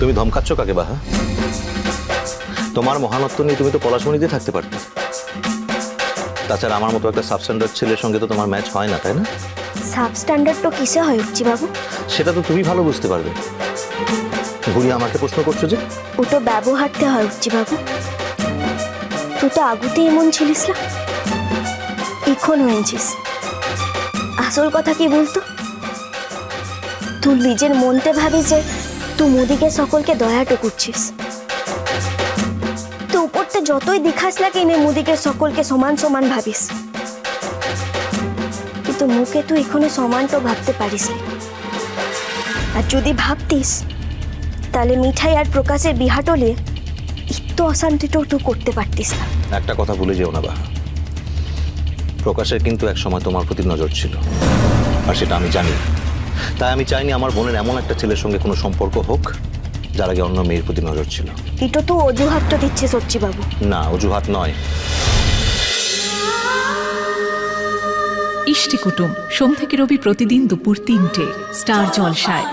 তুমি ধমকাচ্ছ কাকে বাহা তোমার মহানত্ব নিয়ে তুমি তো পলাশমণিতে থাকতে পারতে। তাছাড়া আমার মতো একটা সাবস্ট্যান্ডার্ড ছেলের সঙ্গে তো তোমার ম্যাচ হয় না তাই না? সাবস্ট্যান্ডার্ড তো কিসে হয় উচ্চি বাবু? সেটা তো তুমি ভালো বুঝতে পারবে। ঘুরিয়ে আমাকে প্রশ্ন করছ যে? ওটা ব্যবহারতে হয় উচ্চি বাবু। তুই তো আগুতে এমন ছিলিস না? এখন হয়েছিস আসল কথা কি বলতো? তুই নিজের মনতে ভাবিস যে তুই মোদিকে সকলকে দয়াটো করছিস। তুই উপরতে যতই দেখাস না কেনে মোদিকে সকলকে সমান সমান ভাবিস। কিন্তু মুখে তুই এখনও সমানটা ভাবতে পারিস আর যদি ভাবতিস, তাহলে মিঠাই আর প্রকাশের বিহাটলে একটু অশান্তিটাও তুই করতে পারতিস না। একটা কথা ভুলে যেও না বাহা প্রকাশের কিন্তু এক সময় তোমার প্রতি নজর ছিল। আর সেটা আমি জানি। তাই আমি চাইনি আমার বোনের এমন একটা ছেলের সঙ্গে কোনো সম্পর্ক হোক যার আগে অন্য মেয়ের প্রতি নজর ছিল। এটা তো অজুহাতটা দিচ্ছে সচ্চি বাবু। না অজুহাত নয়। ইষ্টি কুটুম সোম থেকে রবি প্রতিদিন দুপুর তিনটে স্টার জলসায়।